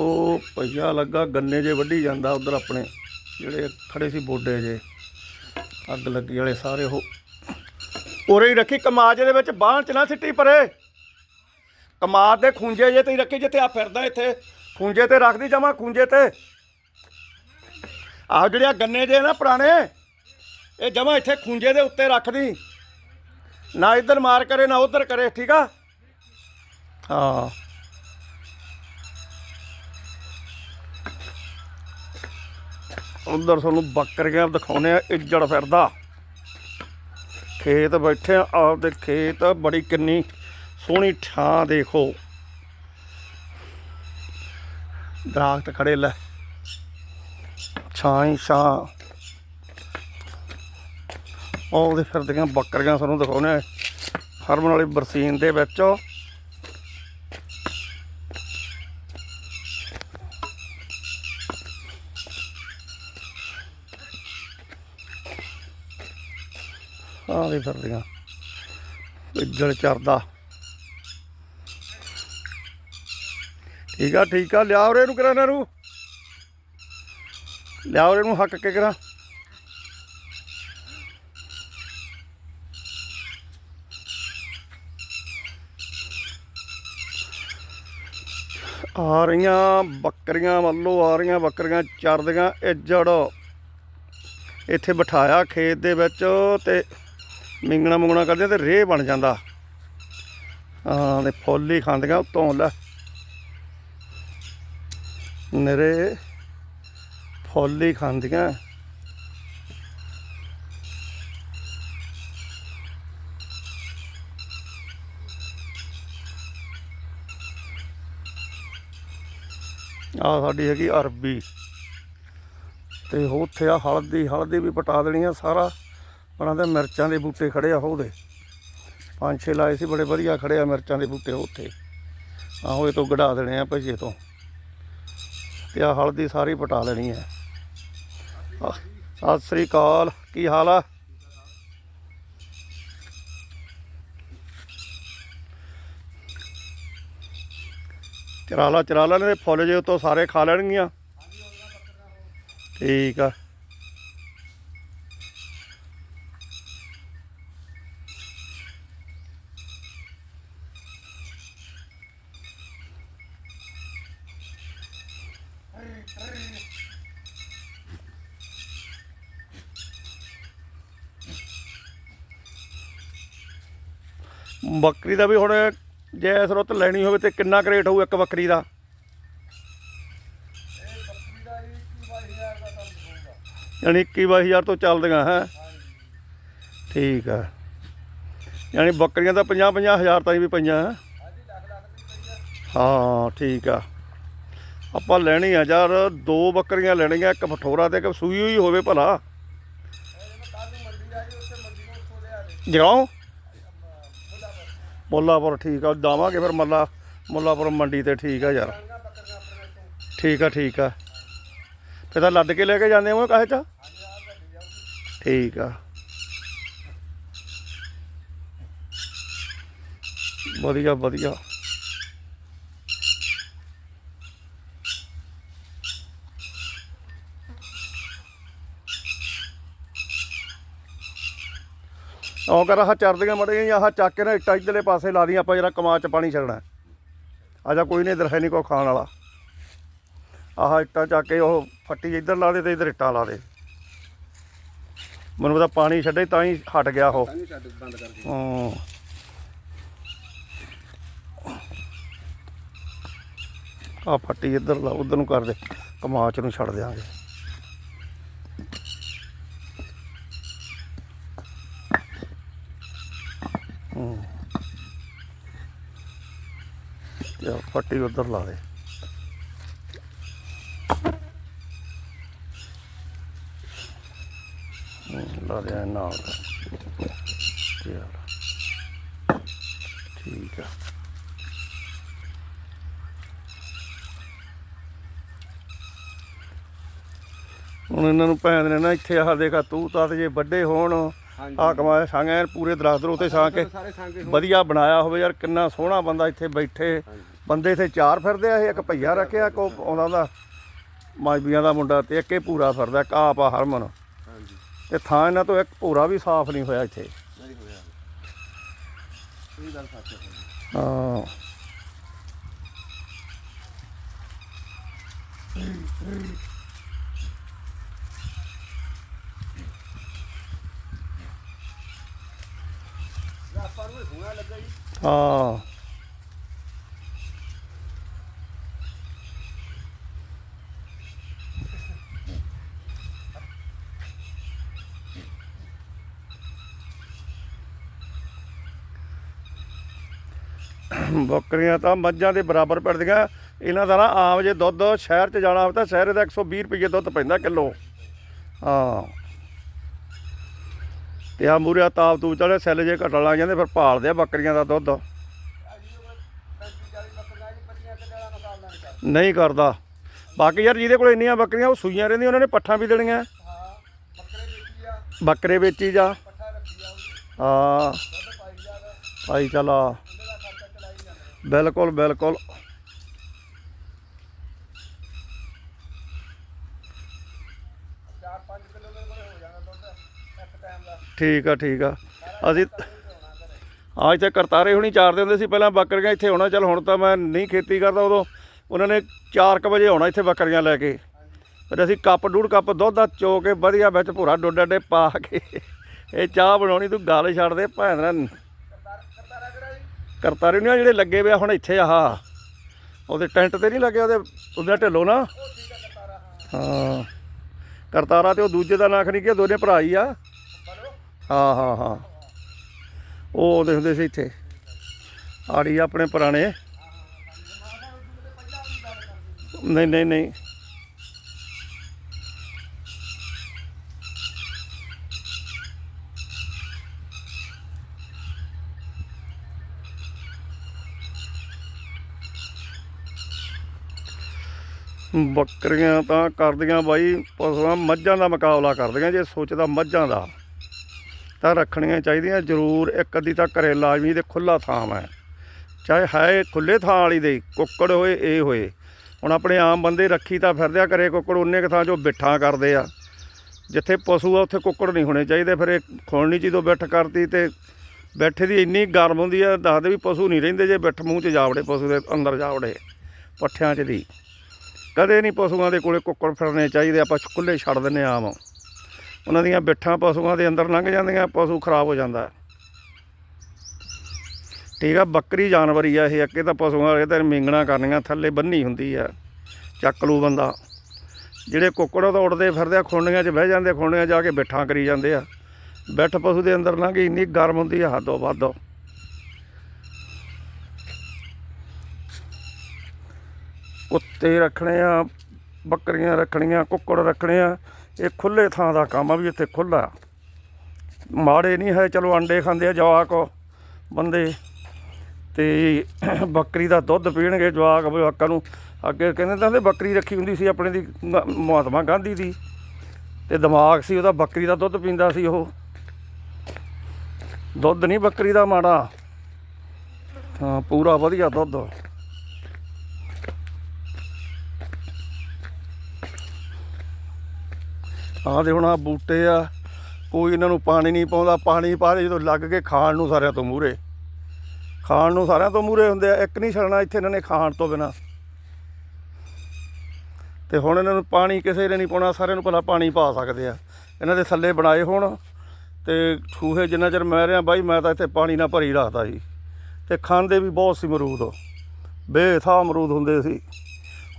ਉਹ ਪਈਆ ਲੱਗਾ, ਗੰਨੇ ਜੇ ਵੱਢੀ ਜਾਂਦਾ ਉਧਰ ਆਪਣੇ, ਜਿਹੜੇ ਖੜੇ ਸੀ ਬੋਡੇ ਜੇ, ਅੱਗ ਲੱਗੀ ਵਾਲੇ ਸਾਰੇ ਉਹ। ਉਰੇ ਹੀ ਰੱਖੀ ਕਮਾਜ ਦੇ ਵਿੱਚ, ਬਾਹਾਂ ਚ ਨਾ ਸਿੱਟੀ ਪਰੇ। ਕਮਾਦ ਦੇ ਖੁੰਝੇ ਜੇ ਤੇ ਹੀ ਰੱਖੀ, ਜਿੱਥੇ ਆ ਫਿਰਦਾ ਇੱਥੇ। ਖੁੰਝੇ ਤੇ ਰੱਖਦੀ ਜਮਾ, ਖੁੰਝੇ ਤੇ। ਆਹ ਆ ਗੰਨੇ ਜੇ ਨਾ ਪੁਰਾਣੇ, ਇਹ ਜਮਾ ਇੱਥੇ ਖੁੰਝੇ ਦੇ ਉੱਤੇ ਰੱਖਦੀ। ਨਾ ਇੱਧਰ ਮਾਰ ਕਰੇ, ਨਾ ਉੱਧਰ ਕਰੇ, ਠੀਕ ਆ? ਹਾਂ। ਉਧਰ ਤੁਹਾਨੂੰ ਬੱਕਰੀਆਂ ਦਿਖਾਉਨੇ ਆ ਇੱਜੜ ਫਿਰਦਾ। ਖੇਤ ਬੈਠੇ ਆ, ਆਪਦੇ ਖੇਤ ਬੜੀ ਕਿੰਨੀ ਸੋਹਣੀ ਠਾਂ ਦੇਖੋ। ਦਰਖਤ ਖੜੇ ਲੈ। ਛਾਂ ਹੀ ਛਾਂ। ਉਹਦੇ ਫਿਰਦੀਆਂ ਬੱਕਰੀਆਂ ਤੁਹਾਨੂੰ ਦਿਖਾਉਨੇ ਆ। ਹਰਮਨ ਵਾਲੀ ਬਰਸੀਨ ਦੇ ਵਿੱਚ ਆਹ ਦੇ ਫਿਰਦੀਆਂ। ਇੱਜੜ ਚਰਦਾ ਠੀਕ ਆ ਠੀਕ ਆ, ਲਿਆ ਉਰੇ ਨੂੰ ਕਰਾਂ ਇਹਨਾਂ ਨੂੰ। ਲਿਆ ਉਰੇ ਨੂੰ ਹੱਕ ਕੇ ਕਰਾਂ ਆ ਰਹੀਆਂ ਬੱਕਰੀਆਂ ਵੱਲੋਂ ਆ ਰਹੀਆਂ ਬੱਕਰੀਆਂ ਚਰਦੀਆਂ ਇੱਜੜ ਇੱਥੇ ਬਿਠਾਇਆ ਖੇਤ ਦੇ ਵਿੱਚ ਤੇ ਮਿੰਗਣਾ ਮੁੰਗਣਾ ਕਰਦੇ ਤੇ ਰੇਹ ਬਣ ਜਾਂਦਾ। ਹਾਂ, ਤੇ ਫੁੱਲ ਹੀ ਖਾਂਦੀਆਂ ਉਤੋਂ, ਲੈ। ਨਰੇ ਫੁੱਲ ਹੀ ਖਾਂਦੀਆਂ। ਆ ਸਾਡੀ ਹੈਗੀ ਅਰਬੀ। ਤੇ ਉੱਥੇ ਆ ਹਲਦੀ ਹਲਦੀ ਵੀ ਪਟਾ ਦੇਣੀ ਆ ਸਾਰਾ। ਉਹਨਾਂ ਦੇ ਮਿਰਚਾਂ ਦੇ ਬੂਟੇ ਖੜੇ ਆ ਉਹਦੇ ਪੰਜ ਛੇ ਲਾਏ ਸੀ ਬੜੇ ਵਧੀਆ ਖੜੇ ਆ ਮਿਰਚਾਂ ਦੇ ਬੂਟੇ ਉੱਥੇ। ਆਹੋ ਇਹ ਤੋਂ ਗੜਾ ਦੇਣੇ ਆ ਭਜੇ ਤੋਂ। ਤੇ ਆ ਹਲਦੀ ਸਾਰੀ ਪਟਾ ਲੈਣੀ ਹੈ ਆਹ, ਸਤਿ ਸ੍ਰੀ ਅਕਾਲ ਕੀ ਹਾਲ ਆ? ਚਰਾਲਾ ਚਰਾਲਾ ਨੇ ਫੁੱਲ ਜੇ ਉਤੋਂ ਸਾਰੇ ਖਾ ਲੈਣਗੀਆਂ। ਠੀਕ ਆ। ਬੱਕਰੀ ਦਾ ਵੀ ਹੁਣ ਜੇ ਸਰੋਤ ਲੈਣੀ ਹੋਵੇ ਤੇ ਕਿੰਨਾ ਕੁ ਰੇਟ ਹੋਊ ਇੱਕ ਬੱਕਰੀ ਦਾ? ਯਾਨੀ 21000 ਤੋਂ ਚੱਲਦੀਆਂ, ਹੈ? ਠੀਕ ਆ। ਯਾਨੀ ਬੱਕਰੀਆਂ ਤਾਂ 50 50000 ਤਾਈਂ ਵੀ ਪਈਆਂ, ਹੈਂ? ਹਾਂ, ਠੀਕ ਆ। ਆਪਾਂ ਲੈਣੀ ਆ ਯਾਰ, ਦੋ ਬੱਕਰੀਆਂ ਲੈਣੀਆਂ, ਇੱਕ ਫਠੋਰਾ ਤੇ ਇੱਕ ਸੂਈ ਹੋਈ ਹੋਵੇ ਭਲਾ। ਜਗਾਓ। ਮੁੱਲਾਪੁਰ ਠੀਕ ਆ, ਜਾਵਾਂਗੇ ਫਿਰ ਮੱਲਾ, ਮੁੱਲਾਪੁਰ ਮੰਡੀ ਤੇ ਠੀਕ ਆ ਯਾਰ। ਠੀਕ ਆ ਠੀਕ ਆ। ਫਿਰ ਤਾਂ ਲੱਦ ਕੇ ਲੈ ਕੇ ਜਾਂਦੇ ਹੋ ਕਾਹੇ ਚ? ਠੀਕ ਆ। ਵਧੀਆ ਵਧੀਆ। ਉਹ ਕਰ ਆਹ ਚਰਦੀਆਂ ਮੜੇ ਆਹ ਚੱਕ ਕੇ ਨਾ ਇੱਟਾਂ ਇੱਧਰਲੇ ਪਾਸੇ ਲਾ ਦੀ ਆਪਾਂ ਜਰਾ ਕਮਾਦ ਚ ਪਾਣੀ ਛੱਡਣਾ। ਆ ਜਾ ਕੋਈ ਨਹੀਂ ਇਧਰ ਹੈ ਨਹੀਂ ਕੋ ਖਾਣ ਵਾਲਾ। ਆਹ ਇੱਟਾਂ ਚੱਕ ਕੇ ਉਹ ਫੱਟੀ ਇੱਧਰ ਲਾ ਦੇ ਤੇ ਇੱਧਰ ਇੱਟਾਂ ਲਾ ਦੇ। ਮੈਨੂੰ ਪਤਾ ਪਾਣੀ ਛੱਡੇ ਤਾਂ ਹੀ ਹਟ ਗਿਆ ਉਹ। ਹਾਂ ਆ ਫੱਟੀ ਇੱਧਰ ਲਾ ਉਧਰ ਨੂੰ ਕਰ ਦੇ ਕਮਾਚ ਨੂੰ ਛੱਡ ਦਿਆਂਗੇ। ਯਾ ਫੱਟੀ ਉਧਰ ਲਾ ਦੇ। ਲਾ ਦੇ ਨਾਲ। ਚਲ ਠੀਕ ਆ। ਹੁਣ ਇਹਨਾਂ ਨੂੰ ਭੈਣ ਨੇ ਨਾ ਇੱਥੇ ਆਹ ਦੇਖਾ, ਤੂੰ ਤਾਂ ਜੇ ਵੱਡੇ ਹੋਣ। ਆ ਕਮਾਏ ਸੰਗੈਨ ਪੂਰੇ ਦਰਖਤ ਉਤੇ ਛਾਂ ਕੇ ਸੰਗੇ ਵਧੀਆ ਬਣਾਇਆ ਹੋਵੇ ਯਾਰ ਕਿੰਨਾ ਸੋਹਣਾ ਬੰਦਾ ਇੱਥੇ ਬੈਠੇ। ਬੰਦੇ ਇੱਥੇ ਚਾਰ ਫਿਰਦੇ ਆ ਇਹ ਇੱਕ ਭਈਆ ਰੱਖਿਆ ਕੋ ਆਉਂਦਾ ਦਾ ਮਾਜਬੀਆਂ ਦਾ ਮੁੰਡਾ ਤੇ ਇੱਕ ਇਹ ਪੂਰਾ ਫਿਰਦਾ ਇੱਕ ਆਪ ਆ ਹਰਮਨ। ਹਾਂਜੀ। ਤੇ ਥਾਂ ਇਹਨਾਂ ਤੋਂ ਇੱਕ ਪੂਰਾ ਵੀ ਸਾਫ਼ ਨਹੀਂ ਹੋਇਆ ਇੱਥੇ। ਨਹੀਂ ਹੋਇਆ। ਇਹ ਗੱਲ ਸੱਚ ਹੈ ਹਾਂ। ਨੂੰ ਹੋਣਾ ਲੱਗਾ ਜੀ ਹਾਂ। ਬੱਕਰੀਆਂ ਤਾਂ ਮੱਝਾਂ ਦੇ ਬਰਾਬਰ ਪੈਂਦੀਆਂ। ਇਹਨਾਂ ਦਾ ਨਾ ਆਮ ਜੇ ਦੁੱਧ ਸ਼ਹਿਰ 'ਚ ਜਾਣਾ ਹੋਵੇ ਤਾਂ ਸ਼ਹਿਰ ਦਾ 120 ਰੁਪਏ ਦੁੱਧ ਪੈਂਦਾ ਕਿਲੋ। ਹਾਂ। ਤੇ ਆ ਮੂਰਿਆ ਤਾਪ ਤੂਪ ਚੜੇ ਸੈੱਲ ਜੇ ਘਟਣ ਲੱਗ ਜਾਂਦੇ, ਫਿਰ ਭਾਲਦੇ ਆ ਬੱਕਰੀਆਂ ਦਾ ਦੁੱਧ। ਨਹੀਂ ਕਰਦਾ। ਬਾਕੀ ਯਾਰ ਜਿਹਦੇ ਕੋਲ ਇੰਨੀਆਂ ਬੱਕਰੀਆਂ, ਉਹ ਸੂਈਆਂ ਰਹਿੰਦੀਆਂ, ਉਹਨਾਂ ਨੇ ਪੱਠਾਂ ਵੀ ਦੇਣੀਆਂ। ਬੱਕਰੇ ਵੇਚੀ ਆ ਜਾ। ਹਾਂ। ਭਾਈ ਚਲਾ ਉਹਦੇ ਬਿਲਕੁਲ ਬਿਲਕੁਲ ਚਾਰ ਪੰਜ ਕਿਲੋ ਦੇ ਕੋਲੇ ਹੋ ਜਾਣਾ ਦੁੱਧ ਇੱਕ ਟਾਈਮ ਦਾ ਠੀਕ ਆ ਠੀਕ ਆ। ਅਸੀਂ ਆ ਇੱਥੇ ਕਰਤਾਰੇ ਹੁਣੀ ਚਾਰਦੇ ਹੁੰਦੇ ਸੀ, ਪਹਿਲਾਂ ਬੱਕਰੀਆਂ ਇੱਥੇ ਆਉਣਾ, ਚੱਲ ਹੁਣ ਤਾਂ ਮੈਂ ਨਹੀਂ ਖੇਤੀ ਕਰਦਾ ਉਦੋਂ। ਉਹਨਾਂ ਨੇ 4:00 ਵਜੇ ਆਉਣਾ ਇੱਥੇ ਬੱਕਰੀਆਂ ਲੈ ਕੇ। ਫਿਰ ਅਸੀਂ ਕੱਪ ਡੂੜ ਕੱਪ ਦੁੱਧ ਦਾ ਚੋ ਕੇ ਵਧੀਆ ਵਿੱਚ ਭੂਰਾ ਡੋਡਾ ਡੇ ਪਾ ਕੇ ਇਹ ਚਾਹ ਬਣਾਉਣੀ, ਤੂੰ ਗੱਲ ਛੱਡ ਦੇ, ਭੈਣ ਦਾ। ਕਰਤਾਰੇ ਨਹੀਂ ਜਿਹੜੇ ਲੱਗੇ ਵੇ ਆ, ਹੁਣ ਇੱਥੇ ਆਹ ਉਹਦੇ ਟੈਂਟ ਤੇ ਨਹੀਂ ਲੱਗੇ ਉਹਦੇ ਉਹਦੇ ਢਿੱਲੋਂ ਨਾ। ਹਾਂ। ਕਰਤਾਰਾ ਤੇ ਉਹ ਦੂਜੇ ਦਾ ਨਾਂ ਨਹੀਂ ਕਿ ਦੋਨੇ ਭਰਾ ਹੀ ਆ। ਹਾਂ ਹਾਂ ਹਾਂ। ਉਹ ਦੇਖਦੇ ਸੀ ਇੱਥੇ। ਆੜੀ ਆਪਣੇ ਪੁਰਾਣੇ। ਨਹੀਂ ਨਹੀਂ ਨਹੀਂ। ਬੱਕਰੀਆਂ ਤਾਂ ਕਰਦੀਆਂ ਬਾਈ, ਪਸ਼ੂਆਂ ਮੱਝਾਂ ਦਾ ਮੁਕਾਬਲਾ ਕਰਦੀਆਂ, ਜੇ ਸੋਚਦਾ ਮੱਝਾਂ ਦਾ। ਤਾਂ ਰੱਖਣੀਆਂ ਚਾਹੀਦੀਆਂ। ਜ਼ਰੂਰ ਇੱਕ ਅੱਧੀ ਤਾਂ ਘਰੇ ਲਾਜ਼ਮੀ ਤੇ ਖੁੱਲਾ ਥਾਂ ਹੈ। ਚਾਹੇ ਹੈ ਖੁੱਲੇ ਥਾਂ ਵਾਲੀ ਦੇ, ਕੁੱਕੜ ਹੋਏ, ਇਹ ਹੋਏ। ਹੁਣ ਆਪਣੇ ਆਮ ਬੰਦੇ ਰੱਖੀ ਤਾਂ ਫਿਰਦੇ ਆ ਘਰੇ ਕੁੱਕੜ ਉਹਨੇ ਕੁ ਥਾਂ ਜੋ ਬਿੱਠਾਂ ਕਰਦੇ ਆ। ਜਿੱਥੇ ਪਸ਼ੂ ਆ, ਉੱਥੇ ਕੁੱਕੜ ਨਹੀਂ ਹੋਣੇ ਚਾਹੀਦੇ। ਫਿਰ ਇਹ ਖੋਲਣੀ ਜਦੋਂ ਬਿੱਠ ਕਰਤੀ ਤੇ ਬੈਠੇ ਦੀ ਇੰਨੀ ਗਰਮ ਹੁੰਦੀ ਆ, ਦੱਸਦੇ ਵੀ ਪਸ਼ੂ ਨਹੀਂ ਰਹਿੰਦੇ ਜੇ ਬਿੱਠ ਮੂੰਹ 'ਚ ਜਾਵੜੇ, ਪਸ਼ੂ ਦੇ ਅੰਦਰ ਜਾਵੜੇ, ਪੱਠਿਆਂ 'ਚ ਦੀ। ਕਦੇ ਨਹੀਂ ਪਸ਼ੂਆਂ ਦੇ ਕੋਲੇ ਕੁੱਕੜ ਫਿਰਨੇ ਚਾਹੀਦੇ। ਆਪਾਂ ਖੁੱਲੇ ਛੱਡ ਦਿੰਨੇ ਆਮ। ਉਹਨਾਂ ਦੀਆਂ ਬਿੱਠਾਂ ਪਸ਼ੂਆਂ ਦੇ ਅੰਦਰ ਲੰਘ ਜਾਂਦੀਆਂ, ਪਸ਼ੂ ਖਰਾਬ ਹੋ ਜਾਂਦਾ। ਠੀਕ ਆ, ਬੱਕਰੀ ਜਾਨਵਰ ਹੀ ਆ ਇਹ, ਅੱਗੇ ਤਾਂ ਪਸ਼ੂਆਂ ਵਾਲੇ ਤਾਂ ਮਿੰਗਣਾ ਕਰਨੀਆਂ, ਥੱਲੇ ਬੰਨੀ ਹੁੰਦੀ ਆ, ਚੱਕ ਲੂ ਬੰਦਾ। ਜਿਹੜੇ ਕੁੱਕੜ ਉਹ ਤਾਂ ਉੱਡਦੇ ਫਿਰਦੇ ਆ, ਖੁੰਡੀਆਂ 'ਚ ਬਹਿ ਜਾਂਦੇ, ਖੁੰਡੀਆਂ ਜਾ ਕੇ ਬਿੱਠਾਂ ਕਰੀ ਜਾਂਦੇ ਆ। ਬਿੱਠ ਪਸ਼ੂ ਦੇ ਅੰਦਰ ਲੰਘ ਇੰਨੀ ਗਰਮ ਹੁੰਦੀ ਆ, ਹੱਦੋਂ ਵੱਧ। ਕੁੱਤੇ ਰੱਖਣੇ ਆ, ਬੱਕਰੀਆਂ ਰੱਖਣੀਆਂ, ਕੁੱਕੜ ਰੱਖਣੇ ਆ ਇਹ ਖੁੱਲੇ ਥਾਂ ਦਾ ਕੰਮ ਆ ਵੀ ਇੱਥੇ ਖੁੱਲਾ ਮਾੜੇ ਨਹੀਂ ਹੈ, ਚਲੋ ਅੰਡੇ ਖਾਂਦੇ ਆ ਜਵਾਕ, ਬੰਦੇ। ਤੇ ਬੱਕਰੀ ਦਾ ਦੁੱਧ ਪੀਣਗੇ ਜਵਾਕ ਜਵਾਕਾਂ ਨੂੰ। ਅੱਗੇ ਕਹਿੰਦੇ ਤਾਂ ਬੱਕਰੀ ਰੱਖੀ ਹੁੰਦੀ ਸੀ ਆਪਣੇ ਦੀ ਮਹਾਤਮਾ ਗਾਂਧੀ ਦੀ। ਤੇ ਦਿਮਾਗ ਸੀ ਉਹਦਾ ਬੱਕਰੀ ਦਾ ਦੁੱਧ ਪੀਂਦਾ ਸੀ ਉਹ। ਦੁੱਧ ਨਹੀਂ ਬੱਕਰੀ ਦਾ ਮਾੜਾ। ਹਾਂ, ਪੂਰਾ ਵਧੀਆ ਦੁੱਧ। ਆਹ ਦੇ ਹੁਣ ਆ ਬੂਟੇ ਆ, ਕੋਈ ਇਹਨਾਂ ਨੂੰ ਪਾਣੀ ਨਹੀਂ ਪਾਉਂਦਾ, ਪਾਣੀ ਪਾ ਦੇ ਜਦੋਂ ਲੱਗ ਕੇ ਖਾਣ ਨੂੰ ਸਾਰਿਆਂ ਤੋਂ ਮੂਰੇ ਖਾਣ ਨੂੰ ਸਾਰਿਆਂ ਤੋਂ ਮੂਰੇ ਹੁੰਦੇ ਆ, ਇੱਕ ਨਹੀਂ ਛੱਡਣਾ ਇੱਥੇ ਇਹਨਾਂ ਨੇ ਖਾਣ ਤੋਂ ਬਿਨਾ। ਤੇ ਹੁਣ ਇਹਨਾਂ ਨੂੰ ਪਾਣੀ ਕਿਸੇ ਨੇ ਨਹੀਂ ਪਾਉਣਾ, ਸਾਰਿਆਂ ਨੂੰ ਭਲਾ ਪਾਣੀ ਪਾ ਸਕਦੇ ਆ। ਇਹਨਾਂ ਦੇ ਥੱਲੇ ਬਣਾਏ ਹੋਣ ਤੇ ਖੂਹੇ ਜਿੰਨਾ ਚਿਰ ਮੈਂ ਰਿਹਾ ਬਾਈ, ਮੈਂ ਤਾਂ ਇੱਥੇ ਪਾਣੀ ਨਾਲ ਭਰੀ ਰੱਖਦਾ ਸੀ। ਤੇ ਖਾਂਦੇ ਵੀ ਬਹੁਤ ਸੀ ਅਮਰੂਦ। ਬੇਥਾ ਅਮਰੂਦ ਹੁੰਦੇ ਸੀ।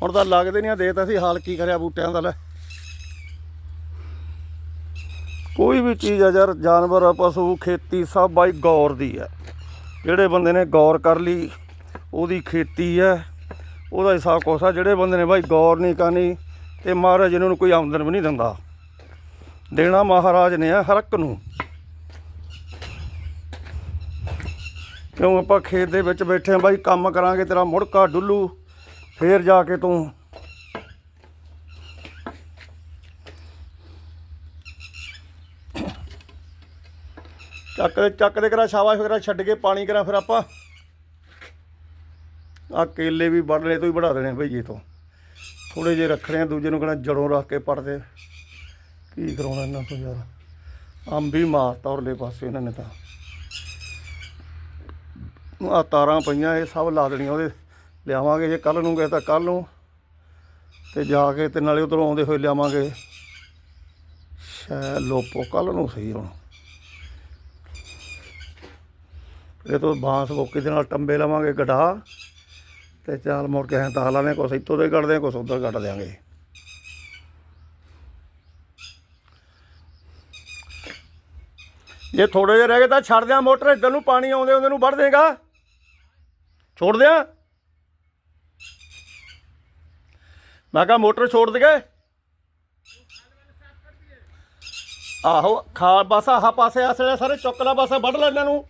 ਹੁਣ ਤਾਂ ਲੱਗਦੇ ਨਹੀਂ ਆ, ਦੇ ਤਾਂ ਸੀ ਹਾਲ ਕੀ ਕਰਿਆ ਬੂਟਿਆਂ ਦਾ ਲੈ। ਕੋਈ ਵੀ ਚੀਜ਼ ਆ ਯਾਰ, ਜਾਨਵਰ ਪਸ਼ੂ, ਖੇਤੀ, ਸਭ ਬਾਈ ਗੌਰ ਦੀ ਹੈ ਜਿਹੜੇ ਬੰਦੇ ਨੇ ਗੌਰ ਕਰ ਲਈ, ਉਹਦੀ ਖੇਤੀ ਹੈ ਉਹਦਾ ਹਿਸਾਬ ਕੋਸਾ ਜਿਹੜੇ ਬੰਦੇ ਨੇ ਬਾਈ ਗੌਰ ਨਹੀਂ ਕਰਨੀ, ਤੇ ਮਹਾਰਾਜ ਇਹਨਾਂ ਨੂੰ ਕੋਈ ਆਮਦਨ ਵੀ ਨਹੀਂ ਦਿੰਦਾ। ਦੇਣਾ ਮਹਾਰਾਜ ਨੇ ਆ ਹਰ ਇੱਕ ਨੂੰ। ਕਿਉਂ ਆਪਾਂ ਖੇਤ ਦੇ ਵਿੱਚ ਬੈਠੇ ਆ, ਬਾਈ ਕੰਮ ਕਰਾਂਗੇ ਤੇਰਾ ਮੁੜਕਾ ਡੁੱਲੂ, ਫੇਰ ਜਾ ਕੇ ਤੂੰ ਚੱਕ ਦੇ ਚੱਕ ਦੇ ਕਰਾ, ਸ਼ਾਬਾਸ਼ ਵਗੈਰਾ ਛੱਡ ਕੇ ਪਾਣੀ ਕਰਾਂ ਫਿਰ ਆਪਾਂ। ਆ ਕੇਲੇ ਵੀ ਵੱਢ ਲਏ ਤੋਂ ਹੀ ਵੜਾ ਦੇਣੇ ਭਈਏ ਤੋਂ। ਥੋੜੇ ਜਿਹੇ ਰੱਖਣੇ ਆ, ਦੂਜੇ ਨੂੰ ਕਹਣਾ ਜੜੋਂ ਰੱਖ ਕੇ ਪੜਦੇ ਕੀ ਕਰਾਉਣਾ ਇਹਨਾਂ ਤੋਂ ਯਾਰ? ਅੰਬ ਵੀ ਮਾਰਤਾ ਔਰਲੇ ਪਾਸੇ ਇਹਨਾਂ ਨੇ ਤਾਂ। ਆ ਤਾਰਾਂ ਪਈਆਂ, ਇਹ ਸਭ ਲਾ ਦੇਣੀਆਂ ਉਹਦੇ। ਲਿਆਵਾਂਗੇ ਜੇ ਕੱਲ ਨੂੰ ਗਏ ਤਾਂ ਕੱਲ ਨੂੰ। ਤੇ ਜਾ ਕੇ ਤੇ ਨਾਲੇ ਉਧਰੋਂ ਆਉਂਦੇ ਹੋਏ ਲਿਆਵਾਂਗੇ। ਸ਼ਾਇਦ ਲੋਪੋ ਕੱਲ ਨੂੰ ਸਹੀ ਹੁਣ। ਇਹ ਤੋਂ ਬਾਂਸ ਬੋਕੀ ਦੇ ਨਾਲ ਟੰਬੇ ਲਵਾਂਗੇ ਗਡਾ ਤੇ ਚਾਲ ਮੁੜ ਕੇ ਐਂ ਤਾਂ ਲਾਣੇ ਕੁਛ ਇੱਥੋਂ ਦੇ ਕੱਢਦੇ ਕੁਛ ਉੱਧਰ ਕੱਢ ਦਿਆਂਗੇ। ਜੇ ਥੋੜੇ ਜਿਹੇ ਰਹਿ ਗਏ ਤਾਂ ਛੱਡ ਦਿਆਂ ਮੋਟਰ, ਇੱਧਰ ਨੂੰ ਪਾਣੀ ਆਉਂਦੇ ਉਹਦੇ ਨੂੰ ਵੱਢ ਦੇਗਾ। ਛੋੜ ਦਿਆਂ। ਮੈਂ ਕਿਹਾ ਮੋਟਰ ਛੋੜ ਦਗੇ ਆਹੋ, ਖਾ ਬਸ ਆਹ ਪਾਸੇ ਆਸਲੇ ਸਾਰੇ ਚੁੱਕ ਲਾ, ਬਸ ਵੱਢ ਲੈ ਇਹਨਾਂ ਨੂੰ।